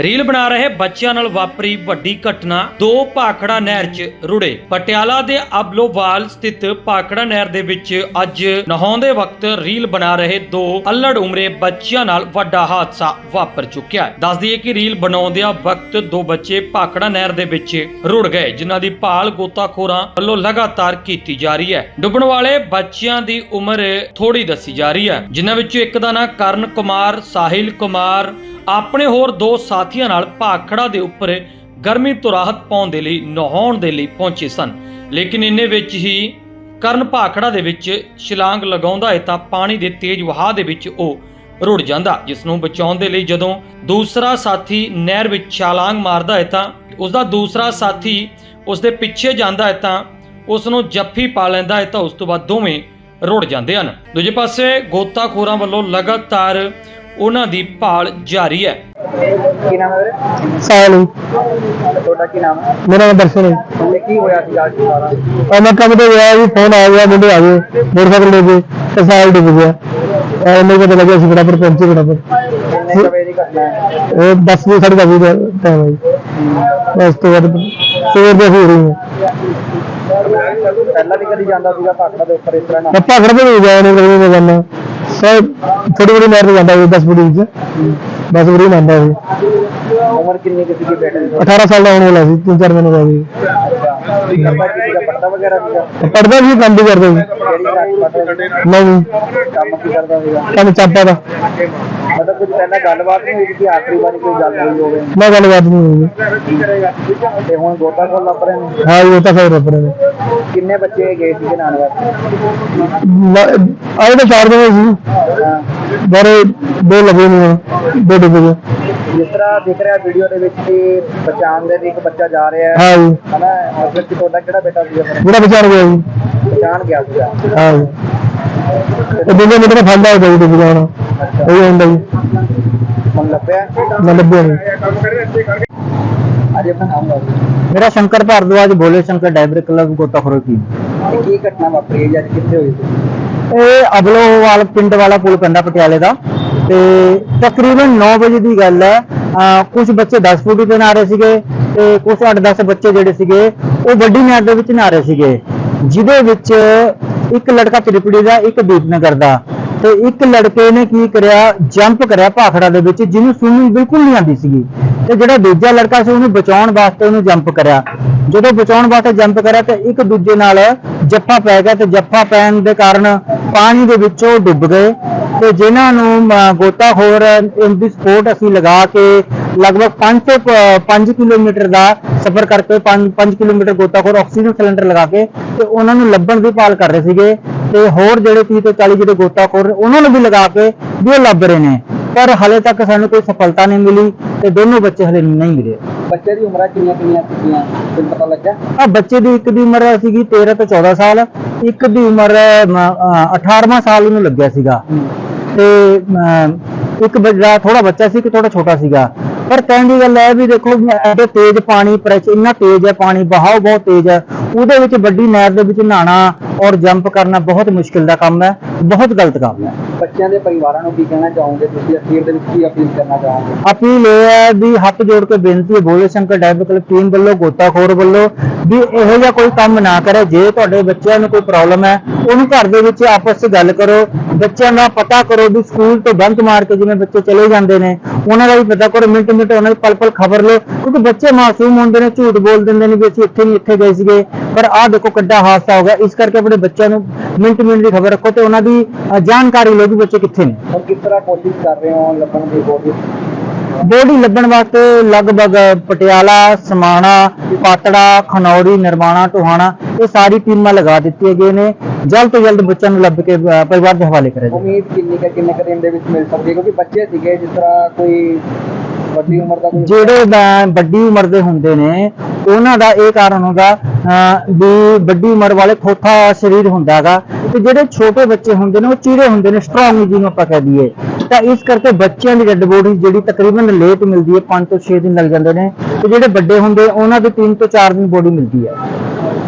Reel ਬਣਾ ਰਹੇ ਬੱਚਿਆਂ ਨਾਲ ਵਾਪਰੀ ਵੱਡੀ ਘਟਨਾ, ਦੋ ਭਾਖੜਾ ਨਹਿਰ 'ਚ ਰੁੜੇ। ਪਟਿਆਲਾ ਦੇ ਅਬਲੋਵਾਲ ਸਥਿਤ ਭਾਖੜਾ ਨਹਿਰ ਦੇ ਵਿੱਚ ਅੱਜ ਨਹਾਉਂਦੇ ਵਕਤ ਰੀਲ ਬਣਾ ਰਹੇ ਦੋ ਅਲੜ ਉਮਰੇ ਬੱਚਿਆਂ ਨਾਲ ਵੱਡਾ ਹਾਦਸਾ ਵਾਪਰ ਚੁੱਕਿਆ ਹੈ। ਦੱਸ ਦਈਏ ਕਿ ਰੀਲ ਬਣਾਉਂਦਿਆਂ ਵਕਤ ਦੋ ਬੱਚੇ ਭਾਖੜਾ ਨਹਿਰ ਦੇ ਵਿੱਚ ਰੁੜ ਗਏ, ਜਿਨ੍ਹਾਂ ਦੀ ਭਾਲ ਗੋਤਾਖੋਰਾਂ ਵੱਲੋਂ ਲਗਾਤਾਰ ਕੀਤੀ ਜਾ ਰਹੀ ਹੈ। ਡੁੱਬਣ ਵਾਲੇ ਬੱਚਿਆਂ ਦੀ ਉਮਰ ਥੋੜੀ ਦੱਸੀ ਜਾ ਰਹੀ ਹੈ। ਜਿਨ੍ਹਾਂ ਵਿੱਚੋਂ ਇੱਕ ਦਾ ਨਾਂ ਕਰਨ ਕੁਮਾਰ, ਸਾਹਿਲ ਕੁਮਾਰ ਆਪਣੇ ਹੋਰ ਦੋ ਸਾਥੀਆਂ ਨਾਲ ਭਾਖੜਾ ਦੇ ਉੱਪਰ ਗਰਮੀ ਤੋਂ ਰਾਹਤ ਪਾਉਣ ਦੇ ਲਈ ਨਹਾਉਣ ਦੇ ਲਈ ਪਹੁੰਚੇ ਸਨ। ਲੇਕਿਨ ਇੰਨੇ ਵਿੱਚ ਹੀ ਕਰਨ ਭਾਖੜਾ ਦੇ ਵਿੱਚ ਛਲਾਂਗ ਲਗਾਉਂਦਾ ਹੈ ਤਾਂ ਪਾਣੀ ਦੇ ਤੇਜ਼ ਵਹਾਅ ਦੇ ਵਿੱਚ ਉਹ ਰੁੜ ਜਾਂਦਾ। ਜਿਸ ਨੂੰ ਬਚਾਉਣ ਦੇ ਲਈ ਜਦੋਂ ਦੂਸਰਾ ਸਾਥੀ ਨਹਿਰ ਵਿੱਚ ਛਲਾਂਗ ਮਾਰਦਾ ਹੈ ਤਾਂ ਉਸ ਦਾ ਦੂਸਰਾ ਸਾਥੀ ਉਸ ਦੇ ਪਿੱਛੇ ਜਾਂਦਾ ਹੈ ਤਾਂ ਉਸ ਨੂੰ ਜੱਫੀ ਪਾ ਲੈਂਦਾ ਹੈ ਤਾਂ ਉਸ ਤੋਂ ਬਾਅਦ ਦੋਵੇਂ ਰੁੜ ਜਾਂਦੇ ਹਨ। ਦੂਜੇ ਪਾਸੇ ਗੋਤਾਖੋਰਾਂ ਵੱਲੋਂ ਲਗਾਤਾਰ ਉਹਨਾਂ ਦੀ ਭਾਲ ਜਾਰੀ ਹੈ। ਕੀ ਨਾਮ ਹੈ ਵੀਰੇ? ਸਾਲ ਤੁਹਾਡਾ ਕੀ ਨਾਮ ਹੈ? ਮੇਰਾ ਨਾਮ ਦਰਸ਼ਨ ਹੈ। ਤੇ ਕੀ ਹੋਇਆ ਸੀ ਅੱਜ ਸਾਰਾ ਔਰ ਮੈਂ ਕੰਮ ਤੇ ਗਿਆ ਜੀ ਫੋਨ ਆ ਗਿਆ ਮੁੰਡੇ ਆ ਗਏ ਮੋਟਰਸਾਈਕਲ ਲੈ ਕੇ ਤੇ ਸਾਲ ਡੁੱਬ ਗਿਆ ਐ ਮੈਨੂੰ ਪਤਾ ਲੱਗਿਆ ਸੀ ਫਟਾਫਟ ਪਹੁੰਚੇ ਫਟਾਫਟ। ਕਿੰਨੇ ਵਜੇ ਦੀ ਘਟਨਾ ਹੈ? ਉਹ 10 ਵਜੇ ਸਾਢੇ ਦਸ ਵਜੇ ਦਾ ਟਾਈਮ ਹੈ ਜੀ। ਉਸ ਤੋਂ ਬਾਅਦ ਸਵੇਰ ਦੇ ਹੋ ਰਹੀ ਹੈ ਪਹਿਲਾਂ ਵੀ ਕਦੀ ਜਾਂਦਾ ਸੀਗਾ ਭਾਖੜਾ ਦੇ ਉੱਪਰ ਇਸ ਤਰ੍ਹਾਂ ਨਾ ਮੈਂ ਭਾਗੜ ਤੇ ਨਹੀਂ ਗਿਆ ਨਹੀਂ ਕਦੇ ਜਾਂਦਾ ਸਰ ਥੋੜੀ ਬੜੀ ਮਾਰ ਜਾਂਦਾ ਜੀ 10 ਫੁੱਟ ਵਿੱਚ 10 ਫੁੱਟ ਹੀ ਮੰਨਦਾ ਸੀ। ਉਮਰ ਕਿੰਨੀ ਕੁ ਸੀਗੀ ਬੇਟੇ ਦੀ? 18 ਸਾਲ ਦਾ ਹੋਣ ਵਾਲਾ ਸੀ 3-4 ਮਹੀਨੇ ਦਾ ਸੀ। ਪੜਦਾ ਵਗੈਰਾ ਸੀਗਾ? ਪੜਦਾ ਵੀ ਕੰਮ ਵੀ ਕਰਦਾ ਸੀ। ਸੀ? ਨਹੀਂ ਕੰਮ ਕੀ ਕਰਦਾ ਸੀਗਾ? ਕੰਮ ਚਾਪਾ ਦਾ। ਮਤਲਬ ਕੁਝ ਪਹਿਲਾਂ ਗੱਲਬਾਤ ਨਹੀਂ ਹੋਈ ਕਿ ਆਖਰੀ ਵਾਰੀ ਕੋਈ ਗੱਲ ਹੋਈ ਹੋਵੇ? ਮੈਂ ਗੱਲਬਾਤ ਨਹੀਂ ਹੋਈ। ਤੇ ਹੁਣ ਗੋਤਾ ਕੋਲ ਲੱਭ ਰਹੇ ਨੇ? ਹਾਂ ਇਹ ਤਾਂ ਖੈਰ ਰੱਬ ਨੇ। ਕਿੰਨੇ ਬੱਚੇ ਗਏ ਸੀਗੇ ਨਾਲ ਵਾਸਤੇ? ਆਏ ਤਾਂ ਚਾਰ ਦਿਨ ਸੀ। ਹਾਂ। ਬਾਰੇ ਦੋ ਲੱਗੇ ਨੇ ਦੋ ਡੁੱਬ ਗਏ। ਜਿਸ ਤਰ੍ਹਾਂ ਦਿਖ ਰਿਹਾ ਵੀਡੀਓ ਦੇ ਵਿੱਚ ਕਿ ਬਚਾਉਣ ਦੇ ਲਈ ਇੱਕ ਬੱਚਾ ਜਾ ਰਿਹਾ। ਹੈ ਹਾਂ ਜੀ। ਹਨਾ ਮਤਲਬ ਕਿ ਤੁਹਾਡਾ ਕਿਹੜਾ ਬੇਟਾ ਫਿਰ? ਜਿਹੜਾ ਵਿਚਾਰ ਗਿਆ ਜੀ। ਬਚਾਉਣ ਗਿਆ ਸੀਗਾ। ਹਾਂ ਜੀ। ਤੇ ਦੂਜੇ ਮੇਰੇ ਨਾਲ ਫੰਦਾ ਹੋਇਆ ਜੀ ਡੁੱਬ ਜਾਣਾ। ਇਹ ਹੁੰਦਾ ਜੀ। ਹੁਣ ਲੱਭਿਆ? ਮੈਂ ਲੱਭਿਆ ਨਹੀਂ। ਅਜੇ ਆਪਣਾ ਨਾਮ ਦੱਸੋ ਮੇਰਾ ਸ਼ੰਕਰ ਭਾਰਦਵਾਜ ਬੋਲੇ ਸ਼ੰਕਰ ਡਾਇਬਰ ਕਲੱਬ ਗੋਤਾਖੋਰ ਕੀ। ਘਟਨਾ ਵਾਪਰੀ ਹੈ ਜਾਂ? ਕਿੱਥੇ ਹੋਈ ਸੀ? ਇਹ ਅਬਲੋਵਾਲ ਪਿੰਡ ਵਾਲਾ ਪੁਲ ਪੈਂਦਾ ਪਟਿਆਲੇ ਦਾ। ਤੇ ਤਕਰੀਬਨ 9 ਵਜੇ ਦੀ ਗੱਲ ਹੈ। ਕੁਝ ਬੱਚੇ 10 ਫੁੱਟ ਤੇ ਨਹਾ ਰਹੇ ਸੀਗੇ ਤੇ ਕੁਝ 8-10 ਬੱਚੇ ਜਿਹੜੇ ਸੀਗੇ ਉਹ ਵੱਡੀ ਨਹਿਰ ਦੇ ਵਿੱਚ ਨਹਾ ਰਹੇ ਸੀਗੇ। ਜਿਹਦੇ ਵਿੱਚ ਇੱਕ ਲੜਕਾ ਤ੍ਰਿਪੜੀ ਦਾ, ਇੱਕ ਦੀਪਨਗਰ ਦਾ। ਤੇ ਇੱਕ ਲੜਕੇ ਨੇ ਕੀ ਕਰਿਆ ਜੰਪ ਕਰਿਆ ਭਾਖੜਾ ਦੇ ਵਿੱਚ, ਜਿਹਨੂੰ ਸਵਿਮਿੰਗ ਬਿਲਕੁਲ ਨਹੀਂ ਆਉਂਦੀ ਸੀਗੀ। ਤੇ ਜਿਹੜਾ ਦੂਜਾ ਲੜਕਾ ਸੀ, ਉਹਨੂੰ ਬਚਾਉਣ ਵਾਸਤੇ ਉਹਨੂੰ ਜੰਪ ਕਰਿਆ। ਜਦੋਂ ਬਚਾਉਣ ਵਾਸਤੇ ਜੰਪ ਕਰਿਆ, ਤੇ ਇੱਕ ਦੂਜੇ ਨਾਲ ਜੱਫਾ ਪੈ ਗਿਆ, ਤੇ ਜੱਫਾ ਪੈਣ ਦੇ ਕਾਰਨ ਪਾਣੀ ਦੇ ਵਿੱਚ ਉਹ ਡੁੱਬ ਗਏ। ਤੇ ਜਿਨ੍ਹਾਂ ਨੂੰ ਗੋਤਾਖੋਰ ਦੀ ਸਪੋਰਟ ਅਸੀਂ ਲਗਾ ਕੇ ਲਗਭਗ 5 ਤੋਂ 5 ਕਿਲੋਮੀਟਰ ਦਾ ਸਫ਼ਰ ਕਰਕੇ 5 5 ਕਿਲੋਮੀਟਰ ਗੋਤਾਖੋਰ ਆਕਸੀਜਨ ਸਿਲੰਡਰ ਲਗਾ ਕੇ ਤੇ ਉਹਨਾਂ ਨੂੰ ਲੱਭਣ ਦੀ ਭਾਲ ਕਰ ਰਹੇ ਸੀਗੇ ਤੇ ਹੋਰ ਜਿਹੜੇ 30 ਤੋਂ 40 ਜਿਹੜੇ ਗੋਤਾਖੋਰ ਉਹਨਾਂ ਨੂੰ ਵੀ ਲਗਾ ਕੇ ਵੀ ਉਹ ਲੱਭ ਰਹੇ ਨੇ। ਪਰ ਹਲੇ ਤੱਕ ਸਾਨੂੰ ਕੋਈ ਸਫਲਤਾ ਨਹੀਂ ਮਿਲੀ ਤੇ ਦੋਨੋਂ ਬੱਚੇ ਹਲੇ ਨਹੀਂ ਮਿਲੇ। ਬੱਚੇ ਦੀ ਉਮਰਾਂ ਕਿੰਨੀਆਂ ਕਿੰਨੀਆਂ ਸੀਗੀਆਂ? ਤੁਹਾਨੂੰ ਪਤਾ ਲੱਗਾ ਆ ਬੱਚੇ ਦੀ ਇੱਕ ਦੀ ਉਮਰ ਸੀਗੀ 13 ਤੋਂ 14 ਸਾਲ ਇੱਕ ਦੀ ਉਮਰ ਅਮ, ਅ, 18ਵਾਂ ਸਾਲ ਉਹਨੂੰ ਲੱਗਿਆ ਸੀਗਾ। ਤੇ ਇੱਕ ਬੱਚਾ ਥੋੜਾ ਬੱਚਾ ਸੀ ਕਿ ਥੋੜਾ ਛੋਟਾ ਸੀਗਾ। ਪਰ ਕਹਿਣ ਦੀ ਗੱਲ ਹੈ ਵੀ ਦੇਖੋ ਐਡੇ ਤੇਜ਼ ਪਾਣੀ ਪ੍ਰੈਸ਼ਰ ਇੰਨਾ ਤੇਜ਼ ਹੈ ਪਾਣੀ ਬਹਾਵ ਬਹੁਤ ਤੇਜ਼ ਹੈ। ਉਹਦੇ ਵਿੱਚ ਵੱਡੀ ਨਹਿਰ ਦੇ ਵਿੱਚ ਨਹਾਣਾ ਔਰ ਜੰਪ ਕਰਨਾ ਬਹੁਤ ਮੁਸ਼ਕਿਲ ਦਾ ਕੰਮ ਹੈ, ਬਹੁਤ ਗਲਤ ਕੰਮ ਹੈ। ਬੱਚਿਆਂ ਦੇ ਪਰਿਵਾਰਾਂ ਨੂੰ ਕੀ ਕਹਿਣਾ ਚਾਹੋਗੇ? ਤੁਸੀਂ ਅਖੀਰ ਦੇ ਵਿੱਚ ਕੀ ਅਪੀਲ ਕਰਨਾ ਚਾਹੋਗੇ? ਅਪੀਲ ਇਹ ਹੈ ਵੀ ਹੱਥ ਜੋੜ ਕੇ ਬੇਨਤੀ ਹੈ ਬੋਲੇ ਸ਼ੰਕਰ ਡਾਇਬਰ ਟੀਮ ਵੱਲੋਂ, ਗੋਤਾਖੋਰ ਵੱਲੋਂ ਵੀ ਇਹੋ ਜਿਹਾ ਕੋਈ ਕੰਮ ਨਾ ਕਰੇ। ਜੇ ਤੁਹਾਡੇ ਬੱਚਿਆਂ ਨੂੰ ਕੋਈ ਪ੍ਰੋਬਲਮ ਹੈ, ਉਹਨੂੰ ਘਰ ਦੇ ਵਿੱਚ ਆਪਸ ਵਿੱਚ ਗੱਲ ਕਰੋ। ਬੱਚਿਆਂ ਦਾ ਪਤਾ ਕਰੋ ਵੀ ਸਕੂਲ ਤੋਂ ਬੰਦ ਮਾਰ ਕੇ ਜਿਵੇਂ ਬੱਚੇ ਚਲੇ ਜਾਂਦੇ ਨੇ, ਉਹਨਾਂ ਦਾ ਵੀ ਪਤਾ ਕਰੋ ਮਿੰਟ ਮਿੰਟ ਉਹਨਾਂ ਦੀ ਪਲ ਪਲ ਖਬਰ ਲਓ। ਕਿਉਂਕਿ ਬੱਚੇ ਮਾਸੂਮ ਹੁੰਦੇ ਨੇ, ਝੂਠ ਬੋਲ ਦਿੰਦੇ ਨੇ ਵੀ ਅਸੀਂ ਇੱਥੇ ਨਹੀਂ, ਇੱਥੇ ਗਏ ਸੀਗੇ। ਪਰ ਆਹ ਦੇਖੋ ਕਿੱਡਾ ਹਾਦਸਾ ਹੋ ਗਿਆ। ਇਸ ਕਰਕੇ ਆਪਣੇ ਬੱਚਿਆਂ ਨੂੰ ਮਿੰਟ ਮਿੰਟ ਦੀ ਖਬਰ ਰੱਖੋ ਤੇ ਉਹਨਾਂ ਦੀ ਜਾਣਕਾਰੀ ਲਓ। ਵੀ ਬੱਚੇ ਕਿੱਥੇ ਨੇ? ਹੁਣ ਕਿਸ ਤਰ੍ਹਾਂ ਕੋਸ਼ਿਸ਼ ਕਰ ਰਹੇ ਹੋ ਲੱਭਣ ਦੀ ਕੋਸ਼ਿਸ਼ ਬੋਡੀ ਲੱਭਣ ਵਾਸਤੇ ਲਗਭਗ ਪਟਿਆਲਾ ਸਮਾਣਾ ਪਾਤੜਾ ਖਨੌਰੀ ਨਿਰਮਾਣਾ ਟੋਹਾਣਾ ਇਹ ਸਾਰੀ ਟੀਮਾਂ ਲਗਾ ਦਿੱਤੀਆਂ ਗਏ ਨੇ। ਜਲਦ ਤੋਂ ਜਲਦ ਬੱਚਿਆਂ ਨੂੰ ਲੱਭ ਕੇ ਪਰਿਵਾਰ ਦੇ ਹਵਾਲੇ ਕਰਿਆ ਜਾਵੇ। ਉਮੀਦ ਕਿੰਨੀ ਕੁ ਕਿੰਨੇ ਕੁ ਦਿਨ ਦੇ ਵਿੱਚ ਮਿਲ ਸਕਦੀ ਹੈ? ਕਿਉਂਕਿ ਬੱਚੇ ਸੀਗੇ ਜਿਸ ਤਰ੍ਹਾਂ ਕੋਈ ਵੱਡੀ ਉਮਰ ਦਾ ਜਿਹੜੇ ਬ- ਵੱਡੀ ਉਮਰ ਦੇ ਹੁੰਦੇ ਨੇ, ਉਹਨਾਂ ਦਾ ਇਹ ਕਾਰਨ ਹੁੰਦਾ ਵੀ ਵੱਡੀ ਉਮਰ ਵਾਲੇ ਖੋਥਾ ਸਰੀਰ ਹੁੰਦਾ ਹੈਗਾ। ਤੇ ਜਿਹੜੇ ਛੋਟੇ ਬੱਚੇ ਹੁੰਦੇ ਨੇ, ਉਹ ਚੀਰੇ ਹੁੰਦੇ ਨੇ ਸਟਰੋਂਗ ਜਿਹਨੂੰ ਆਪਾਂ ਕਹਿ ਦਈਏ। ਤਾਂ ਇਸ ਕਰਕੇ ਬੱਚਿਆਂ ਦੀ ਡੈੱਡ ਬੋਡੀ ਜਿਹੜੀ ਤਕਰੀਬਨ ਲੇਟ ਮਿਲਦੀ ਹੈ 5 ਤੋਂ 6 ਦਿਨ ਲੱਗ ਜਾਂਦੇ ਨੇ। ਤੇ ਜਿਹੜੇ ਵੱਡੇ ਹੁੰਦੇ, ਉਹਨਾਂ ਦੀ 3 ਤੋਂ 4 ਦਿਨ ਬੋਡੀ ਮਿਲਦੀ ਹੈ।